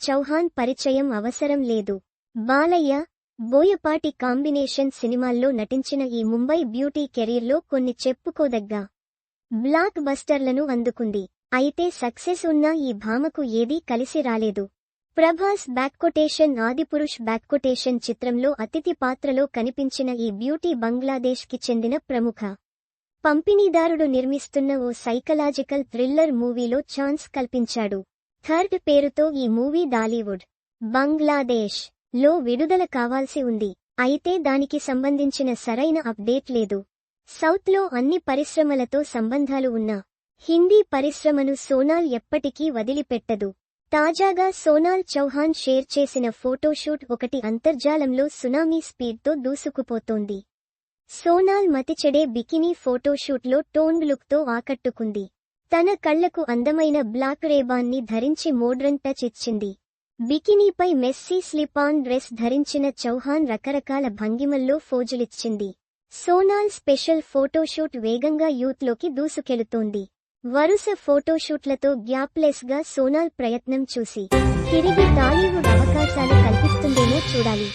చౌహాన్ పరిచయం అవసరం లేదు. బాలయ్య బోయపాటి కాంబినేషన్ సినిమాల్లో నటించిన ఈ ముంబై బ్యూటీ కెరీర్లో కొన్ని చెప్పుకోదగ్గ బ్లాక్ బస్టర్లను అందుకుంది. అయితే సక్సెస్ ఉన్న ఈ భామకు ఏదీ కలిసి రాలేదు. ప్రభాస్ బ్యాక్కొటేషన్ ఆదిపురుష్ బ్యాక్కొటేషన్ చిత్రంలో అతిథి పాత్రలో కనిపించిన ఈ బ్యూటీ బంగ్లాదేశ్కి చెందిన ప్రముఖ పంపిణీదారుడు నిర్మిస్తున్న ఓ సైకలాజికల్ థ్రిల్లర్ మూవీలో ఛాన్స్ కల్పించాడు. థర్డ్ పేరుతో ఈ మూవీ డాలీవుడ్. బంగ్లాదేశ్లో విడుదల కావాల్సి ఉంది. అయితే దానికి సంబంధించిన సరైన అప్డేట్ లేదు. సౌత్లో అన్ని పరిశ్రమలతో సంబంధాలు ఉన్న హిందీ పరిశ్రమను సోనాల్ ఎప్పటికీ వదిలిపెట్టదు. తాజాగా సోనాల్ చౌహాన్ షేర్ చేసిన ఫోటోషూట్ ఒకటి అంతర్జాలంలో సునామీ స్పీడ్తో దూసుకుపోతోంది. సోనాల్ మతిచెడే బికినీ ఫోటోషూట్లో టోన్ లుక్తో ఆకట్టుకుంది. తన కళ్ళకు అందమైన బ్లాక్ రేబాన్ని ధరించి మోడ్రన్ టచ్ ఇచ్చింది బికినీపై మెస్సీ స్లిపాన్ డ్రెస్ ధరించిన చౌహాన్ రకరకాల భంగిమల్లో ఫోజులిచ్చింది. సోనాల్ స్పెషల్ ఫోటోషూట్ వేగంగా యూత్లోకి దూసుకెళుతోంది. వరుస ఫోటోషూట్లతో గ్యాప్లెస్గా సోనాల్ ప్రయత్నం చూసి తిరిగి టాలీవుడ్ అవకాశాలు కల్పిస్తుందేమో చూడాలి.